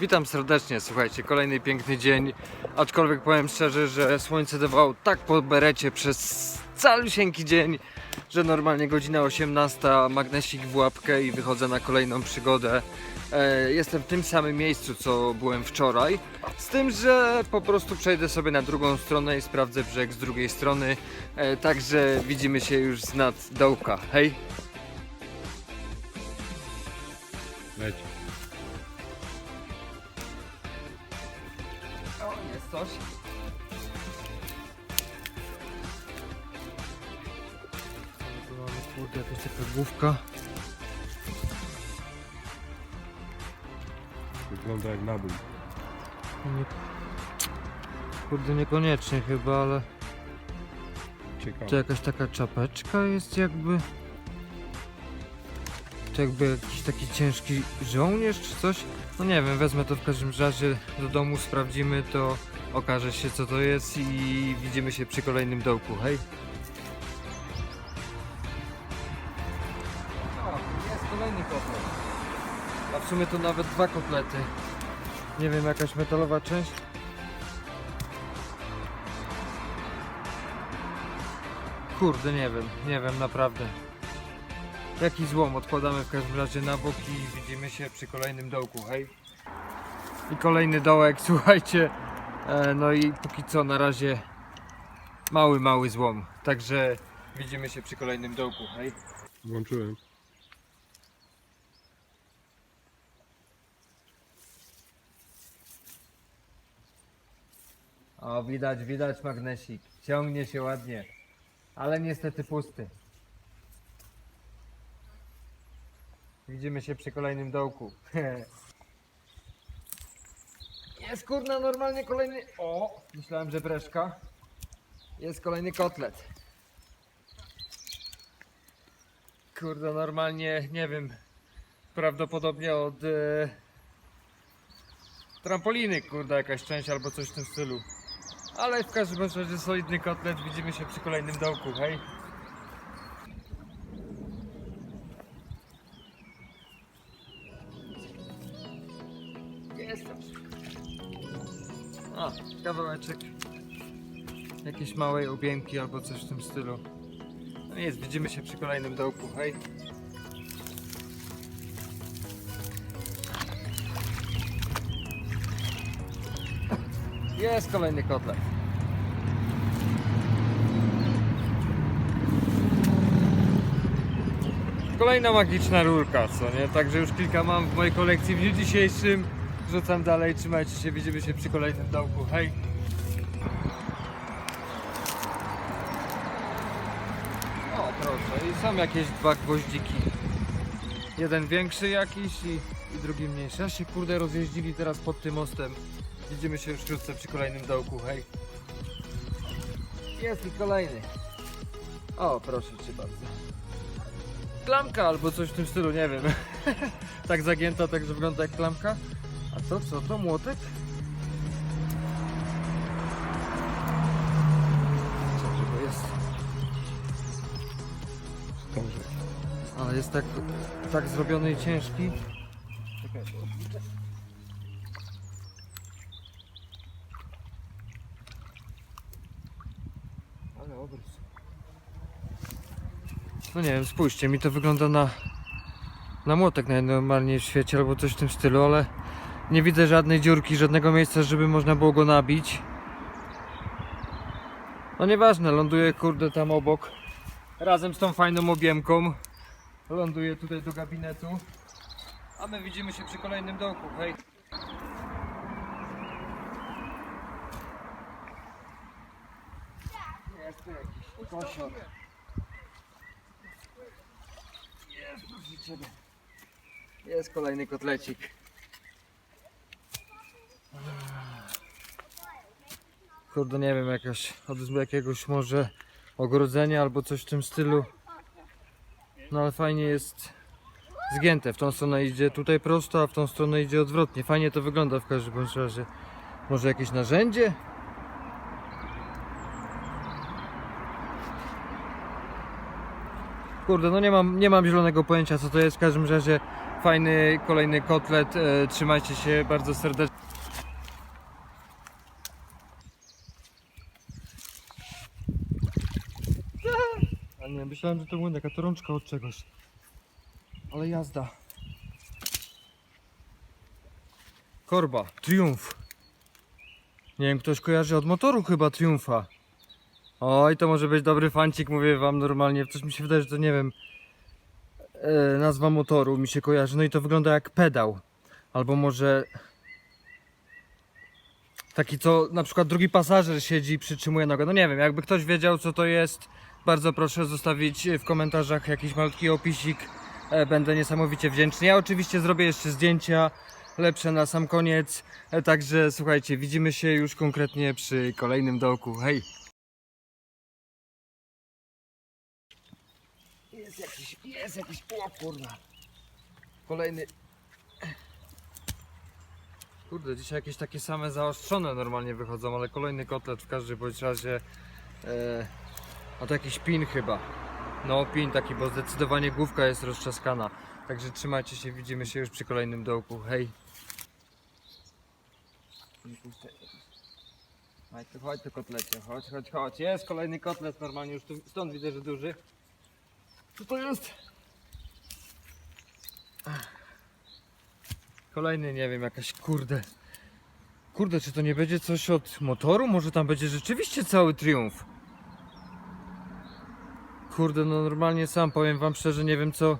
Witam serdecznie, słuchajcie, kolejny piękny dzień. Aczkolwiek powiem szczerze, że słońce dawało tak po berecie przez calusieńki dzień, że normalnie godzina 18, magnesik w łapkę i wychodzę na kolejną przygodę. E, jestem w tym samym miejscu, co byłem wczoraj, z tym, że po prostu przejdę sobie na drugą stronę i sprawdzę brzeg z drugiej strony. E, także widzimy się już z nad dołka. Hej! Coś. Tu mamy kurde jakaś taka główka. Wygląda jak nabój. Nie... Kurde niekoniecznie chyba, ale to Ciekawe. jakaś taka czapeczka jest jakby. To jakby jakiś taki ciężki żołnierz czy coś. No nie wiem, wezmę to w każdym razie do domu, sprawdzimy to, okaże się co to jest i widzimy się przy kolejnym dołku, hej. O, jest kolejny kotlet. A w sumie to nawet dwa kotlety. Nie wiem, jakaś metalowa część. Kurde, nie wiem, nie wiem, naprawdę. Jaki złom, odkładamy w każdym razie na bok i widzimy się przy kolejnym dołku, hej. I kolejny dołek, słuchajcie. E, no i póki co na razie mały, mały złom. Także widzimy się przy kolejnym dołku, hej. Włączyłem. O, widać, widać magnesik. Ciągnie się ładnie. Ale niestety pusty. Widzimy się przy kolejnym dołku. Jest kurna normalnie kolejny. O! Myślałem, że breszka. Jest kolejny kotlet. Kurde, normalnie nie wiem. Prawdopodobnie od e, trampoliny, kurde, jakaś część albo coś w tym stylu. Ale w każdym razie solidny kotlet. Widzimy się przy kolejnym dołku, hej. Kawałeczek jakiejś małej objęki albo coś w tym stylu. No nic, widzimy się przy kolejnym dołku, hej. Jest kolejny kotlet. Kolejna magiczna rurka, co nie? Także już kilka mam w mojej kolekcji w dniu dzisiejszym. Rzucam dalej, trzymajcie się, widzimy się przy kolejnym dołku. Hej! O, proszę, i są jakieś dwa gwoździki. Jeden większy jakiś i, i drugi mniejszy. Aż się kurde rozjeździli teraz pod tym mostem. Widzimy się już wkrótce przy kolejnym dołku, hej. Jest i kolejny. O, proszę cię bardzo. Klamka albo coś w tym stylu, nie wiem. tak zagięta, tak że wygląda jak klamka. A to co, to młotek? Co to jest? Stążek. Ale jest tak, tak zrobiony i ciężki. Czekaj, to odliczę. Ale obrys. No nie wiem, spójrzcie, mi to wygląda na na młotek najnormalniej w świecie albo coś w tym stylu, ale nie widzę żadnej dziurki, żadnego miejsca, żeby można było go nabić. No nieważne, ląduje kurde tam obok razem z tą fajną objemką. Ląduję tutaj do gabinetu. A my widzimy się przy kolejnym dołku. Hej. Jest tu jakiś ciebie. Jest kolejny kotlecik. Kurde, nie wiem, jakaś od jakiegoś może ogrodzenia albo coś w tym stylu. No ale fajnie jest zgięte. W tą stronę idzie tutaj prosto, a w tą stronę idzie odwrotnie. Fajnie to wygląda w każdym bądź razie. Może jakieś narzędzie? Kurde, no nie mam, nie mam zielonego pojęcia co to jest, w każdym razie fajny kolejny kotlet, e, trzymajcie się bardzo serdecznie. A nie, myślałem, że to była taka rączka od czegoś. Ale jazda. Korba, Triumf. Nie wiem, ktoś kojarzy od motoru chyba Triumfa. Oj, to może być dobry fancik, mówię wam normalnie. Coś mi się wydaje, że to nie wiem. E, nazwa motoru mi się kojarzy. No i to wygląda jak pedał. Albo może. Taki, co na przykład drugi pasażer siedzi i przytrzymuje nogę. No nie wiem, jakby ktoś wiedział, co to jest, bardzo proszę zostawić w komentarzach jakiś malutki opisik. E, Będę niesamowicie wdzięczny. Ja oczywiście zrobię jeszcze zdjęcia lepsze na sam koniec. E, Także słuchajcie, widzimy się już konkretnie przy kolejnym dołku. Hej! Jest jakiś, jest jakiś, o kurwa. Kolejny. Kurde, dzisiaj jakieś takie same zaostrzone normalnie wychodzą, ale kolejny kotlet w każdym bądź razie. E, a to jakiś pin chyba. No pin taki, bo zdecydowanie główka jest rozczaskana. Także trzymajcie się, widzimy się już przy kolejnym dołku. Hej! Chodź tu, chodź tu kotlecie, chodź, chodź, chodź. Jest kolejny kotlet, normalnie już tu, stąd widzę, że duży. Co to jest? Kolejny, nie wiem, jakaś kurde. Kurde, czy to nie będzie coś od motoru? Może tam będzie rzeczywiście cały triumf. Kurde, no normalnie sam powiem wam szczerze, nie wiem co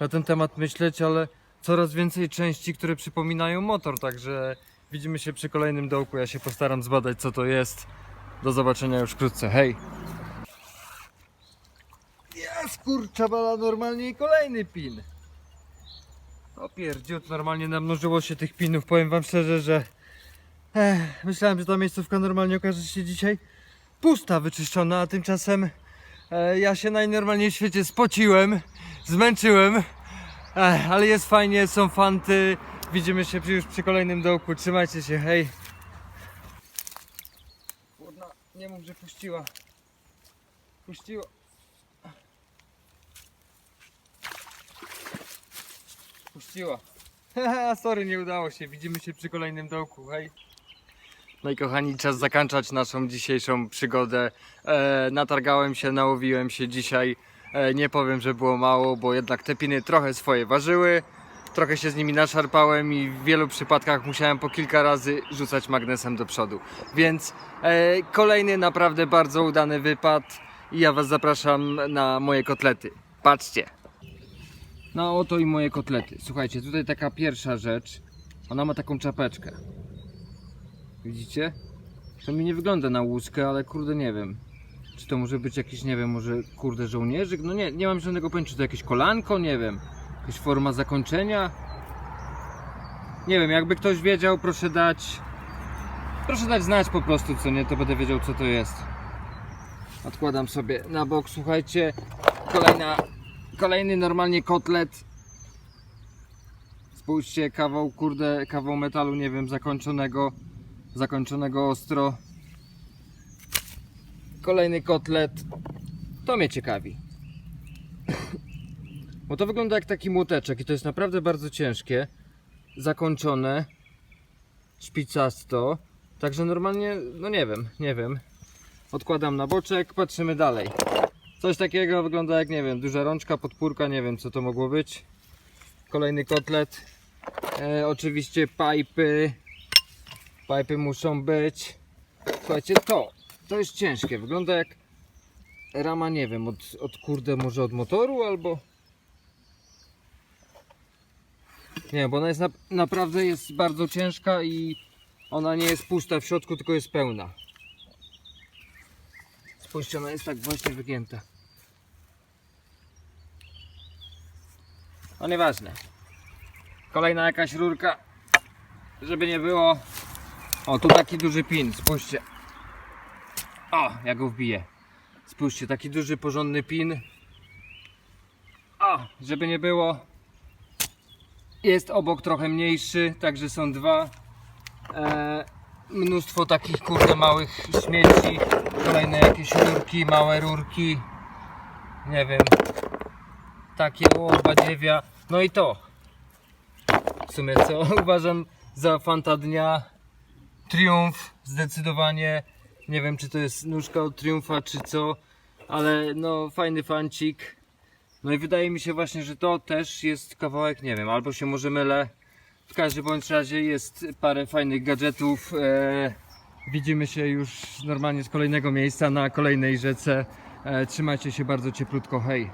na ten temat myśleć, ale coraz więcej części, które przypominają motor, także widzimy się przy kolejnym dołku. Ja się postaram zbadać co to jest. Do zobaczenia już wkrótce. Hej! Jest kurcza bala normalnie i kolejny pin. O pierdziut, normalnie namnożyło się tych pinów. Powiem wam szczerze, że Ech, myślałem, że ta miejscówka normalnie okaże się dzisiaj pusta, wyczyszczona, a tymczasem ja się najnormalniej w świecie spociłem, zmęczyłem, Ech, ale jest fajnie, są fanty. Widzimy się już przy kolejnym dołku. Trzymajcie się, hej. Kurna, nie mów, że puściła. Puściła. Puściła. Sorry, nie udało się. Widzimy się przy kolejnym dołku. Hej. No i kochani, czas zakończać naszą dzisiejszą przygodę. E, natargałem się, nałowiłem się dzisiaj. E, nie powiem, że było mało, bo jednak te piny trochę swoje ważyły. Trochę się z nimi naszarpałem i w wielu przypadkach musiałem po kilka razy rzucać magnesem do przodu. Więc e, kolejny naprawdę bardzo udany wypad i ja Was zapraszam na moje kotlety. Patrzcie. No oto i moje kotlety. Słuchajcie, tutaj taka pierwsza rzecz. Ona ma taką czapeczkę. Widzicie? To mi nie wygląda na łuskę, ale kurde nie wiem. Czy to może być jakiś, nie wiem, może kurde żołnierzyk? No nie, nie mam żadnego pojęcia, czy to jakieś kolanko, nie wiem. Jakaś forma zakończenia? Nie wiem, jakby ktoś wiedział, proszę dać. Proszę dać znać po prostu, co nie, to będę wiedział, co to jest. Odkładam sobie na bok, słuchajcie. Kolejna, kolejny normalnie kotlet. Spójrzcie, kawał, kurde, kawał metalu, nie wiem, zakończonego, zakończonego ostro. Kolejny kotlet. To mnie ciekawi. Bo to wygląda jak taki młoteczek i to jest naprawdę bardzo ciężkie. Zakończone. Szpicasto. Także normalnie, no nie wiem, nie wiem. Odkładam na boczek, patrzymy dalej. Coś takiego wygląda jak, nie wiem, duża rączka, podpórka, nie wiem co to mogło być. Kolejny kotlet. E, oczywiście pipy. Pipy muszą być. Słuchajcie, to, to jest ciężkie. Wygląda jak rama, nie wiem, od, od kurde może od motoru albo... Nie, bo ona jest na, naprawdę jest bardzo ciężka i ona nie jest pusta w środku, tylko jest pełna. Spójrzcie, ona jest tak właśnie wygięta. No nieważne. Kolejna jakaś rurka, żeby nie było. O, tu taki duży pin, spójrzcie. O, ja go wbiję. Spójrzcie, taki duży, porządny pin. O, żeby nie było. Jest obok trochę mniejszy, także są dwa. E, mnóstwo takich kurde małych śmieci. Kolejne jakieś rurki, małe rurki. Nie wiem. takie o badziewia. No i to. W sumie co uważam za fanta dnia. Triumf zdecydowanie. Nie wiem czy to jest nóżka od triumfa czy co, ale no fajny fancik. No i wydaje mi się właśnie, że to też jest kawałek, nie wiem, albo się może mylę. W każdym bądź razie jest parę fajnych gadżetów. E, widzimy się już normalnie z kolejnego miejsca na kolejnej rzece. E, trzymajcie się bardzo cieplutko, hej.